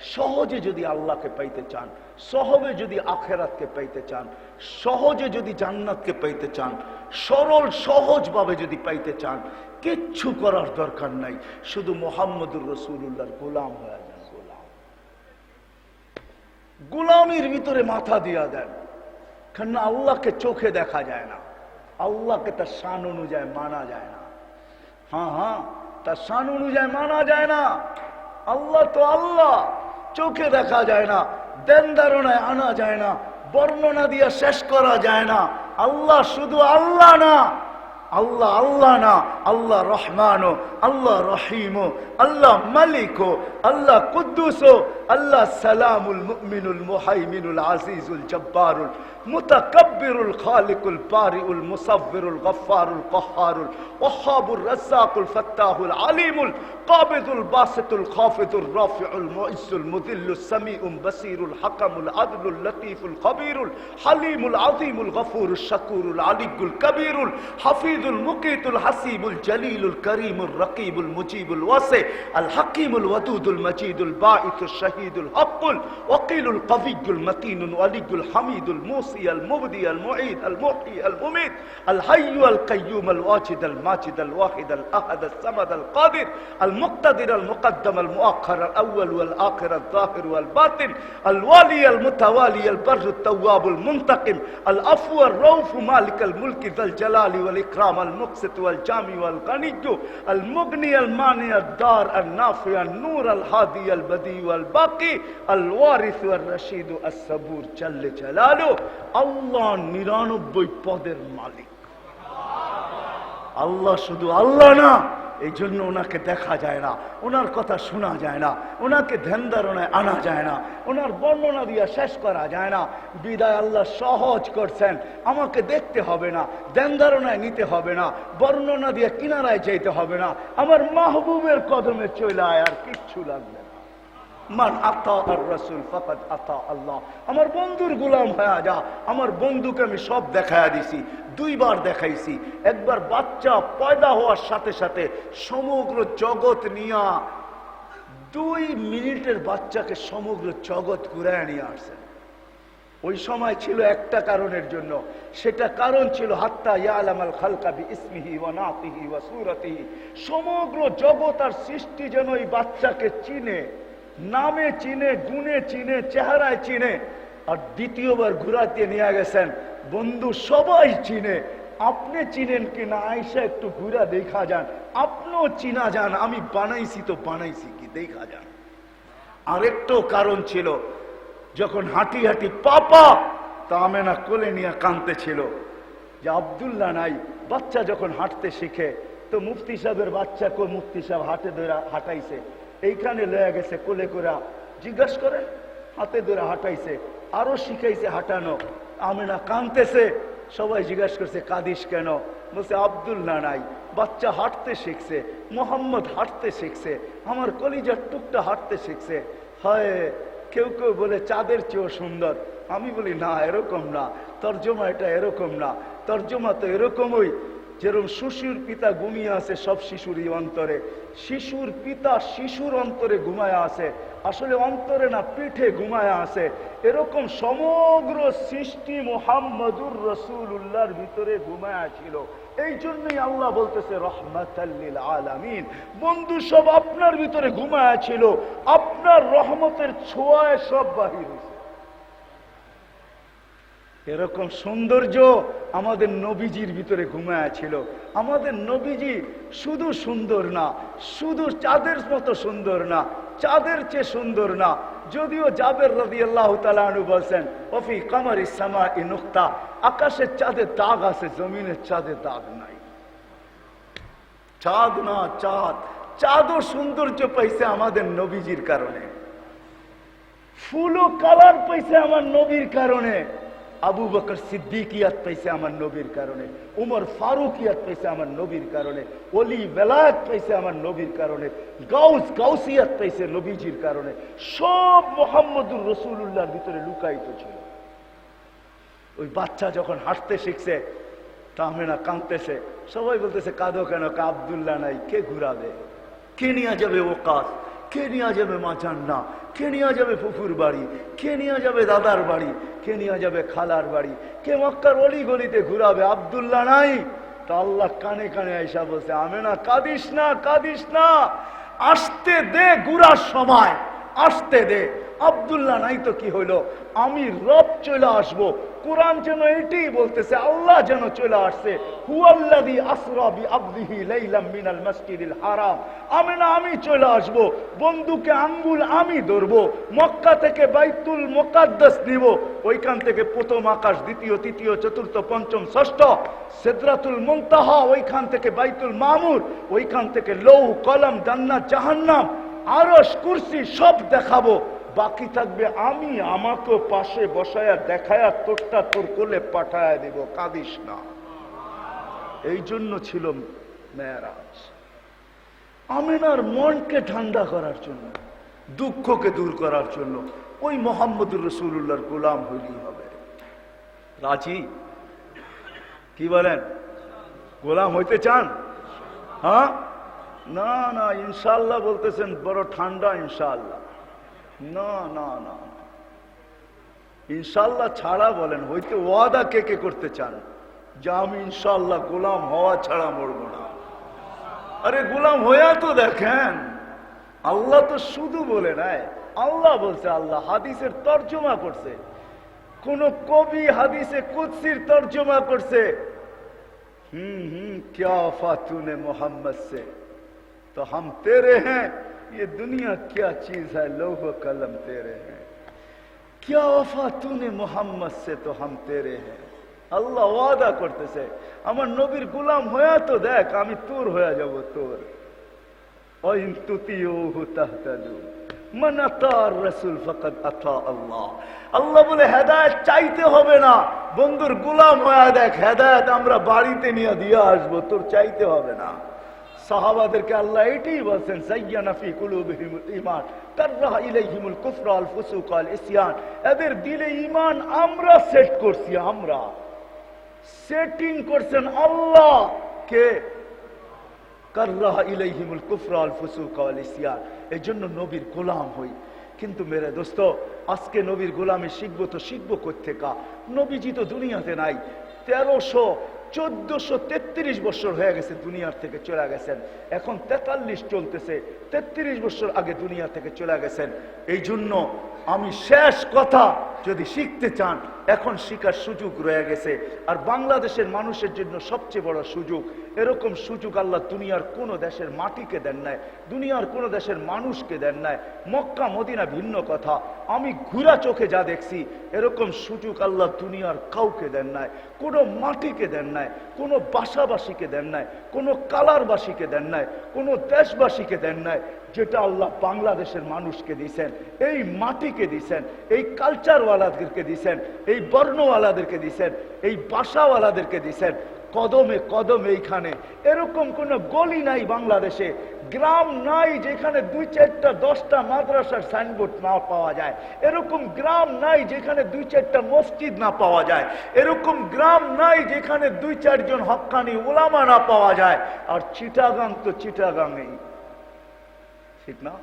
সহজে যদি আল্লাহকে পাইতে চান, সহজে যদি আখেরাতকে পাইতে চান, সহজে যদি জান্নাতকে পাইতে চান, সরল, সহজভাবে যদি পাইতে চান, কিচ্ছু করার দরকার নাই। শুধু মোহাম্মদুর রসুল্লাহর গোলাম হয়ে যান, গোলাম। গোলামির ভিতরে মাথা দিয়া দেন কেন আল্লাহকে চোখে দেখা যায় না। আল্লাহকে তার শান অনুযায়ী মানা যায় না। হ্যাঁ হ্যাঁ তার শান অনুযায়ী মানা যায় না। আল্লাহ তো আল্লাহ। চোখে দেখা যায় না দেন ধারণায় আনা যায় না, বর্ণনা দিয়ে শেষ করা যায় না। আল্লাহ শুধু আল্লাহ না আল্লাহ আল্লাহ না আল্লাহ রহমান আল্লাহ রহিম আল্লাহ মালিক আল্লাহ কুদ্দুস আল্লাহ সালামুল মুমিনুল মুহাইমিনুল আজিজুল জব্বারুল মুতাকাব্বিরুল খালিকুল বারিউল মুসাব্বিরুল গফফারুল কহ্হারুল ওয়াহাবুর রাজ্জাকুল ফাত্তাহুল আলিমুল কাবিদুল বাসিতুল খাফিদুর রাফিউল মুইজ্জুল মুদিল্লুস সামিউম বাসিরুল হাকামুল আদলুল লতীফুল খবীরুল হালিমুল আযীমুল গফুরুশ শাকুরুল আলিকুল কবীরুল হাফিজুল المجيد المقيت الحسيب الجليل الكريم الرقيب المجيب الواسع الحكيم الودود المجيد الباعث الشهيد الحق وقيل القوي المتين الولي الحميد الموصي المبدي المعيد المحيي المميت الحي القيوم الواجد الماجد الواحد الأحد الصمد القادر المقتدر المقدم المؤخر الأول والآخر الظاهر والباطن الوالي المتوالي البر التواب المنتقم العفو الروف مالك الملك ذا الجلال والإكرام والإكرام المقسط والجامع والغني المغني المانع الدار النافع النور الهادي البديع والباقي الوارث والرشيد الصبور جل جلاله الله নিরানব্বই পদের মালিক আল্লাহ শুধু আল্লাহ না এই জন্য ওনাকে দেখা যায় না, ওনার কথা শোনা যায় না, ওনাকে ধ্যান ধারণায় আনা যায় না, ওনার বর্ণনা দিয়ে শেষ করা যায় না। বিদায় আল্লাহ সহজ করছেন, আমাকে দেখতে হবে না, ধ্যান ধারণায় নিতে হবে না, বর্ণনা দিয়ে কিনারায় যেতে হবে না, আমার মাহবুবের কদমে চলে আয় আর কিচ্ছু লাগবে না। মান আতা আর রসুল ফকত আতা আল্লাহ। আমার বন্ধুর গুলাম হয়ে যা আমার বন্ধুকে আমি সব দেখায়া দিছি, দুইবার দেখাইছি। একবার বাচ্চা পয়দা হওয়ার সাথে সাথে সমগ্র জগৎ নিয়া দুই মিনিটের বাচ্চাকে সমগ্র জগৎ ঘুরায় নিয়ে আসছেন ওই সময় ছিল একটা কারণের জন্য। সেটা কারণ ছিল হাত্তা ইয়ালামাল খালকাবি ইসমিহি ওয়া নাতিহি ওয়া সুরাতিহি। সমগ্র জগৎ আর সৃষ্টি যেন ওই বাচ্চাকে চিনে নামে চিনে, গুণে চিনে, চেহারায় চিনে আর দ্বিতীয়বার ঘুরাতে নিয়ে গেছেন। বন্ধু সবাই চিনে। আপনি চিনেন কি না? আইসা একটু ঘুরা দেখা যান। আপনিও চিনা যান। আমি বানাইছি তো বানাইছি কি দেখা যান। আরেকটো কারণ ছিল, যখন হাঁটি হাঁটি পাপা তা আমেনা কোলে নিয়ে কানতে ছিল, যে আবদুল্লাহ নাই, বাচ্চা যখন হাঁটতে শিখে, তো মুফতি সাহেবের বাচ্চা কো মুফতি সাহেব হাতে ধরে হাঁটাইছে। এইখানে লয়ে গেছে কোলে করে। জিজ্ঞাস করে, হাতে ধরে হাঁটাইছে, আরও শিখাইছে হাঁটানো। আমেনা কানতেছে, সবাই জিজ্ঞাসা করছে, কাদিস কেন? বলছে আবদুল্লাহ নাই, বাচ্চা হাঁটতে শিখছে, মোহাম্মদ হাঁটতে শিখছে, আমার কলিজার টুকটা হাঁটতে শিখছে। হয়, কেউ কেউ বলে, চাঁদের চেয়েও সুন্দর। আমি বলি, না, এরকম না, তর্জমা এটা এরকম না, তর্জমা তো এরকমই। যেরকম শিশুর পিতা ঘুমিয়ে আছে সব শিশুরই অন্তরে, শিশুর পিতা শিশুর অন্তরে ঘুমায়া আছে, আসলে অন্তরে না পিঠে ঘুমায়া আছে, এরকম সমগ্র সৃষ্টি মোহাম্মদুর রসুল্লাহর ভিতরে ঘুমায়া ছিল। এই জন্যই আল্লাহ বলতেছে রহমাতাল্লিল আলামিন। বন্ধু, সব আপনার ভিতরে ঘুমায়া ছিল, আপনার রহমতের ছোঁয়ায় সব বাহির হয়েছে এরকম সৌন্দর্য আমাদের নবীজির ভিতরে ঘুমায়া ছিল। আমাদের নবীজি শুধু সুন্দর না, শুধু চাঁদের মতো সুন্দর না, চাঁদের চেয়ে সুন্দর না। যদিও জাবের রবি আল্লাহ তালু বলছেন অফি কামার ইসামা ই নুক্তা আকাশের চাঁদে দাগ আছে, জমিনের চাঁদে দাগ নাই। চাঁদ না চাঁদ, চাঁদও সৌন্দর্য পাইছে আমাদের নবীজির কারণে। ফুলও কালার পাইছে আমার নবীর কারণে। আবু বকর সিদ্দিকিয়াত পাইছে আমার নবীর কারণে, উমর ফারুকিয়াত পাইছে আমার নবীর কারণে অলি বেলায়ত পাইছে আমার নবীর কারণে, গাউস গাউসিয়াত পাইছে নবীজির কারণে, সব মোহাম্মদুর রসুল্লাহর ভিতরে লুকায়িত ছিল। ওই বাচ্চা যখন হাঁটতে শিখছে তাহমেনা কাঁদতেছে, সবাই বলতেছে, কাঁদো কেন? কা আবদুল্লাহ নাই, কে ঘুরাবে? কে নিয়ে যাবে ও কাজ কে নিয়ে যাবে মাচান না কে নিয়ে যাবে ফুফুর বাড়ি? কে নিয়ে যাবে দাদার বাড়ি? কে নিয়ে যাবে খালার বাড়ি? কে মক্কার অলি গলিতে ঘুরাবে? আবদুল্লাহ নাই। তা আল্লাহ কানে কানে আইসা বলছে আমি না কাঁদিস না কাঁদিস না। আসতে দে ঘুরার সময়। আসতে দে। আবদুল্লাহ, নাই তো কি হইল? আমি রব চলে আসব। কোরআন যেন এটাই বলতেছে, আল্লাহ যেন চলে আসছে। হুয়াল্লাযী আসরা বিআবদিহি লাইলাম মিনাল মাসজিদিল হারাম। আমি না, আমি চলে আসব। বন্ধুকে আঙ্গুল আমি ধরবো। মক্কা থেকে বাইতুল মুকাদ্দাস নিব। ওইখান থেকে প্রথম আকাশ, দ্বিতীয়, তৃতীয়, চতুর্থ, পঞ্চম, ষষ্ঠ, সিদরাতুল মুনতাহা, ওইখান থেকে বাইতুল মামুর, ওইখান থেকে লৌ কলম, জান্নাত, জাহান্নাম। আরস কুরসি সব দেখাবো। বাকি থাকবে আমি আমাকে পাশে বসায়া দেখায়া তোরটা তোর কোলে পাঠায়া দিব, কাঁদিস না। এই জন্য ছিল মেয়েরাজ। আমিনার মনকে ঠান্ডা করার জন্য, দুঃখকে দূর করার জন্য ওই মোহাম্মদুর রসুল্লাহর গোলাম হইলেই হবে। রাজি? কি বলেন? গোলাম হইতে চান? হ্যাঁ? না না ইনশাল্লাহ বলতেছেন, বড় ঠান্ডা ইনশাল্লাহ না না না ইনশাল্লাহ ছাড়া বলেন হইতে ওয়াদা কে কে করতে চান? যে আমি ইনশাল্লাহ গোলাম হওয়া ছাড়া মরব না। আরে গোলাম হইয়া তো দেখেন, আল্লাহ তো শুধু বলে নাই, আল্লাহ বলছে, আল্লাহ হাদিসের তর্জমা করছে। কোন কবি হাদিসে কুৎসির তর্জমা করছে। হুম হুম কে ফাতুনে মোহাম্মদ সে। तो हम तेरे हैं ये दुनिया क्या चीज है लोह कलम तेरे हैं क्या वफा तूने मोहम्मद से तो हम तेरे हैं আল্লাহ ওয়াদা করতেছে আমার নবীর গোলাম হয়ে তো দেখ আমি তোর হয়ে যাব তোর ওইন তুতিউহু তাহতাদু মান আতার রাসূল ফাকাদ আতা আল্লাহ আল্লাহ বলে হেদায়েত চাইতে হবে না বন্ধুর গোলাম হয়ে দেখ হেদায়েত আমরা বাড়িতে নিয়ে দিয়ে আসবো তোর চাইতে হবে না সাহাবাদেরকে আল্লাহ এটাই বলছেন সাইয়ানা ফি কুলুবিহিমুল ঈমান, কাররাহা ইলাইহিমুল কুফরা আল ফুসুক আল ইসয়ান। এদের দিলে ঈমান আমরা সেট করছি, আমরা। সেটিং করছেন আল্লাহ কে? কাররাহা ইলাইহিমুল কুফরা আল ফুসুক আল ইসয়ান। এই জন্য নবীর গোলাম হই। কিন্তু মেরে দোস্ত, আজকে নবীর গোলামে শিখব তো শিখব কোথেকা নবীজি তো দুনিয়াতে নাই। তেরোশো চোদ্দশো তেত্রিশ বছর হয়ে গেছে দুনিয়ার থেকে চলে গেছেন। এখন তেতাল্লিশ চলতেছে, তেত্রিশ বছর আগে দুনিয়া থেকে চলে গেছেন। এই জন্য আমি শেষ কথা যদি শিখতে চান, এখন শিকার সুযোগ রয়ে গেছে। আর বাংলাদেশের মানুষের জন্য সবচেয়ে বড় সুযোগ, এরকম সুযোগ আল্লাহ দুনিয়ার কোনো দেশের মাটিকে দেন নাই, দুনিয়ার কোনো দেশের মানুষকে দেন নাই। মক্কা, মদিনা ভিন্ন কথা। আমি ঘুরা চোখে যা দেখছি, এরকম সুযোগ আল্লাহ দুনিয়ার কাউকে দেন নাই, কোনো মাটিকে দেন নাই, কোনো বাসাবাসীকে দেন নাই, কোনো কালারবাসীকে দেন নাই, কোনো দেশবাসীকে দেন নাই, যেটা আল্লাহ বাংলাদেশের মানুষকে দিছেন এই মাটিকে দিছেন এই কালচারওয়ালাদেরকে দিছেন, এই বর্ণওয়ালাদেরকে দিছেন, এই বাসাওয়ালাদেরকে দিছেন, কদমে কদমে এইখানে। এরকম কোন গলি নাই বাংলাদেশে, গ্রাম নাই যেখানে দুই চারটা, দশটা মাদ্রাসার সাইনবোর্ড না পাওয়া যায়। এরকম গ্রাম নাই যেখানে দুই চারটা মসজিদ না পাওয়া যায়। এরকম গ্রাম নাই যেখানে দুই চারজন হকানি ওলামা না পাওয়া যায়। আর চিটাগাং তো চিটাগাংই ঠিক না?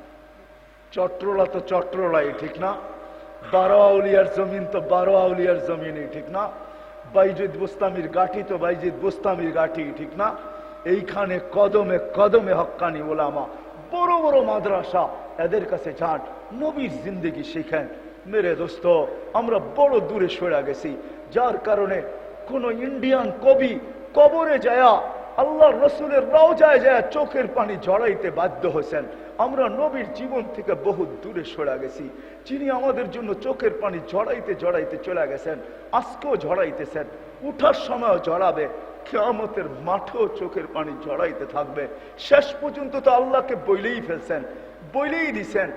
চট্রলা তো চট্রলাই, ঠিক না? বারো আউলিয়ার জমিন তো বারো আউলিয়ার জমিনই, ঠিক না? বাইজিদ বুস্তামির গাঠি তো বাইজিদ বুস্তামির গাঠি ঠিক না? এইখানে কদমে কদমে হক্কানি ওলামা, বড় বড় মাদ্রাসা, এদের কাছে যান, নবীর জিন্দগি শিখেন। মেরে দোস্ত, আমরা বড় দূরে সরে গেছি, যার কারণে কোন ইন্ডিয়ান কবি কবরে যায়া আল্লাহ রসুলের রওজায় যায়, চোখের পানি ঝড়াইতে বাধ্য হয়েছেন। আমরা নবীর জীবন থেকে বহু দূরে সরে গেছি। যিনি আমাদের জন্য চোখের পানি ঝড়াইতে ঝড়াইতে চলে গেছেন, আজকেও ঝড়াইতেছেন উঠার সময়ও ঝড়াবে কেয়ামতের মাঠেও চোখের পানি ঝড়াইতে থাকবে। শেষ পর্যন্ত তো আল্লাহকে বইলেই ফেলছেন, বইলেই দিছেন।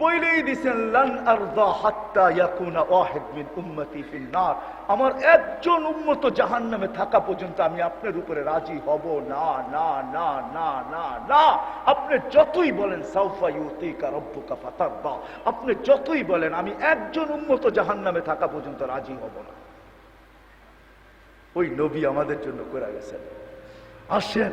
বইলেই দিছেন, লান আরদা হাত্তা ইয়াকুনা ওয়াহিদ মিন উম্মতি ফিল নার। আমার একজন উম্মত জাহান্নামে থাকা পর্যন্ত আমি আপনার উপরে রাজি হব। না না না না না না। আপনি যতই বলেন, সাউফা ইউতিকা রব্বুকা ফাতারদা। আপনি যতই বলেন, আমি একজন উম্মত জাহান্নামে থাকা পর্যন্ত রাজি হব না। ওই নবী আমাদের জন্য করে গেছেন, আসেন,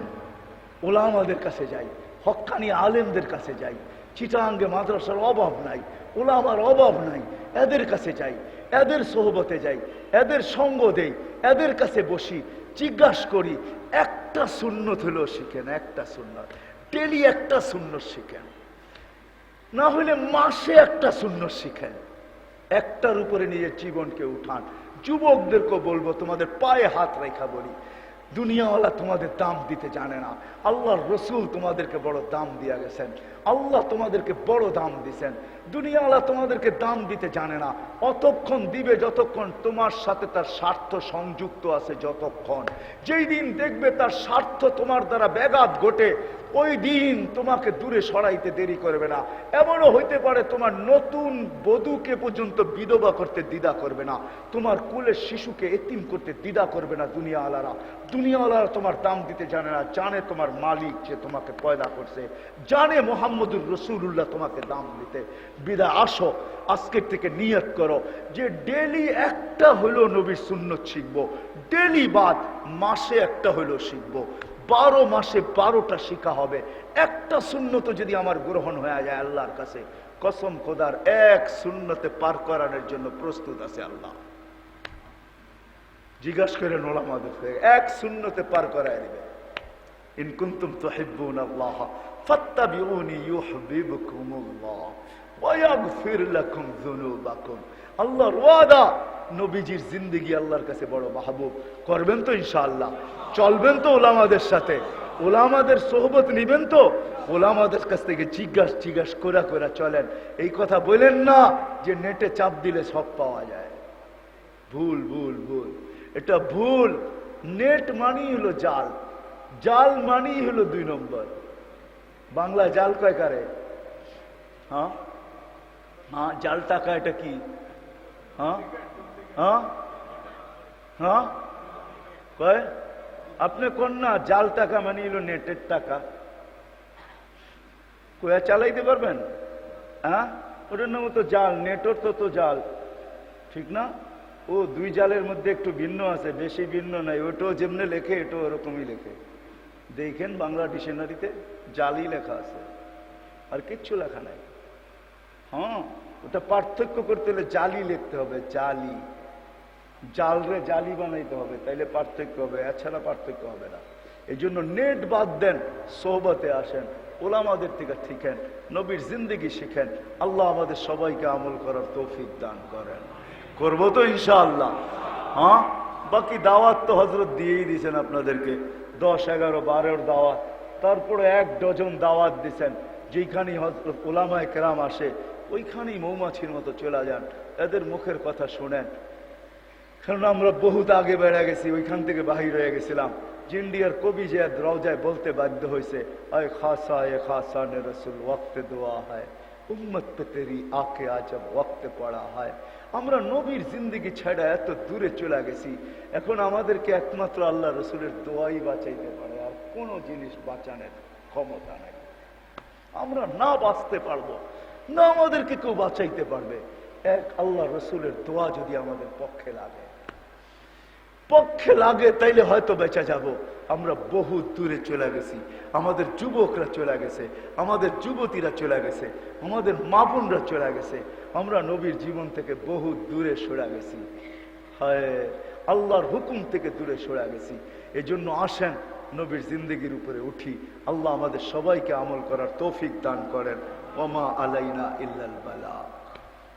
ওলামাদের কাছে যাই, হক্কানি আলেমদের কাছে যাই চিটাঙ্গে মাদ্রাসার অভাব নাই ওলামার অভাব নাই, এদের কাছে যাই, এদের সোহবতে যাই, এদের সঙ্গ দেই, এদের কাছে বসি, জিজ্ঞাসা করি, একটা সুন্নত হলেও শিখেন, একটা সুন্নত। ডেলি একটা সুন্নত শিখেন। না হলে মাসে একটা শূন্য শিখেন। একটার উপরে নিজের জীবনকে উঠান। যুবকদেরকে বলব, তোমাদের পায়ে হাত রেখা বলি। দুনিয়াওয়ালা তোমাদের দাম দিতে জানে না। আল্লাহর রসুল তোমাদেরকে বড় দাম দিয়া গেছেন। আল্লাহ তোমাদেরকে বড় দাম দিছেন। দুনিয়াওয়ালা তোমাদেরকে দাম দিতে জানে না। অতক্ষণ দিবে যতক্ষণ তোমার সাথে তার স্বার্থ সংযুক্ত আছে যতক্ষণ। যেই দিন দেখবে তার স্বার্থ তোমার দ্বারা ব্যাঘাত ঘটে, ওই দিন তোমাকে দূরে সরাইতে দেরি করবে না। এমনও হইতে পারে তোমার নতুন বধূকে পর্যন্ত বিধবা করতে দ্বিধা করবে না। তোমার কুলের শিশুকে এতিম করতে দ্বিধা করবে না দুনিয়াওয়ালারা। দুনিয়াওয়ালারা তোমার দাম দিতে জানে না, জানে তোমার মালিক যে তোমাকে পয়দা করছে। জানে মোহাম্মদুর রসুল্লাহ তোমাকে দাম দিতে। বিদা, আসো, আজকের থেকে নিয়ত করো। যে ডেলি একটা হলো নবীর সুন্নত শিখব, ডেলি বাদ মাসে একটা হলো শিখব। বারো মাসে বারোটা শিখা হবে। একটা শূন্যত যদি আমার গ্রহণ হয়ে যায় আল্লাহর কাছে, কসম খোদার, এক শূন্যতে পার করানোর জন্য প্রস্তুত আছে আল্লাহ। জিজ্ঞাসা করে নোলামাদের এক শূন্যতে পার করায় দিবে। ইন কুনতুম তুহিব্বুন আল্লাহ ফাত্তাবিউনি ইউহিব্বুকুমুল্লাহ ওয়া ইয়াগফির লাকুম যুনুবাকুম আল্লাহর ওয়াদা নবীজির জিন্দেগি আল্লাহর কাছে বড় মাহবুব। করবেন তো ইনশাআল্লাহ। চলবেন তো ওলামাদের সাথে। ওলামাদের সোহবত নিবেন তো। ওলামাদের কাছ থেকে জিজ্ঞাসা জিজ্ঞাসা করা করা চলেন। এই কথা বলেন না যে নেটে চাপ দিলে সব পাওয়া যায়। ভুল ভুল ভুল। এটা ভুল। নেট মানেই হলো জাল। জাল মানেই হলো দুই নম্বর। বাংলা জাল কয় কারে? হ্যাঁ? হ্যাঁ জাল টাকা এটা কি? হ্যাঁ? হ্যাঁ? হ্যাঁ? কয়? আপনি কোন না জাল টাকা মানে হলো নেটের টাকা। কয়া চালাইতে পারবেন? হ্যাঁ? ওটার নাম তো জাল নেটর তো তো জাল। ঠিক না? ও দুই জালের মধ্যে একটু ভিন্ন আছে, বেশি ভিন্ন নাই ওটাও যেমনি লেখে, এটাও ওরকমই লেখে। দেখেন বাংলা ডিকশনারিতে জালি লেখা আছে। আর কিচ্ছু লেখা নাই। হ্যাঁ ওটা পার্থক্য করতে হলে জালি লিখতে হবে, জালি। জালরে জালি বানাইতে হবে, তাইলে পার্থক্য হবে, এছাড়া পার্থক্য হবে না। এই জন্য নেট বাদ দেন, সোহবতে আসেন, ওলামাদের থেকে শিখেন, নবীর জিন্দগি শিখেন, আল্লাহ আমাদের সবাইকে আমল করার তৌফিক দান করেন। করব তো ইনশাআল্লাহ। হ্যাঁ বাকি দাওয়াত তো হজরত দিয়েই দিয়েছেন আপনাদেরকে। দশ, এগারো, বারোর দাওয়াত। তারপরে এক ডজন দাওয়াত দিছেন, যেইখানেই হজরত ওলামায় কেরাম আসে, ওইখানেই মৌমাছির মতো চলে যান এদের মুখের কথা শোনেন। কারণ আমরা বহুত আগে বেড়ে গেছি, ওইখান থেকে বাহির হয়ে গেছিলাম। জিন্ডিয়ার কবি যে রওজায় বলতে বাধ্য হয়েছে, আয় খাসা, এ খাসা নে রসুল, ওয়াক্তে দোয়া হয়, উম্মত পে তেরি আকে আজব ওয়াক্তে পড়া হয়। আমরা নবীর জিন্দগি ছেড়ে এত দূরে চলে গেছি। এখন আমাদেরকে একমাত্র আল্লাহ রসুলের দোয়াই বাঁচাইতে পারে, আর কোনো জিনিস বাঁচানোর ক্ষমতা নেই। আমরা না বাঁচতে পারব, না আমাদেরকে কেউ বাঁচাইতে পারবে। এক আল্লাহ রসুলের দোয়া যদি আমাদের পক্ষে লাগে। পক্ষে লাগে, তাইলে হয়তো বেঁচে যাব। আমরা বহু দূরে চলে গেছি। আমাদের যুবকরা চলে গেছে, আমাদের যুবতীরা চলে গেছে, আমাদের মা বোনরা চলে গেছে। আমরা নবীর জীবন থেকে বহু দূরে সরে গেছি। হয়, আল্লাহর হুকুম থেকে দূরে সরে গেছি। এই জন্য আসেন, নবীর জিন্দগির উপরে উঠি। আল্লাহ আমাদের সবাইকে আমল করার তৌফিক দান করেন। ওমা আলাইনা ইল্লাল বালা।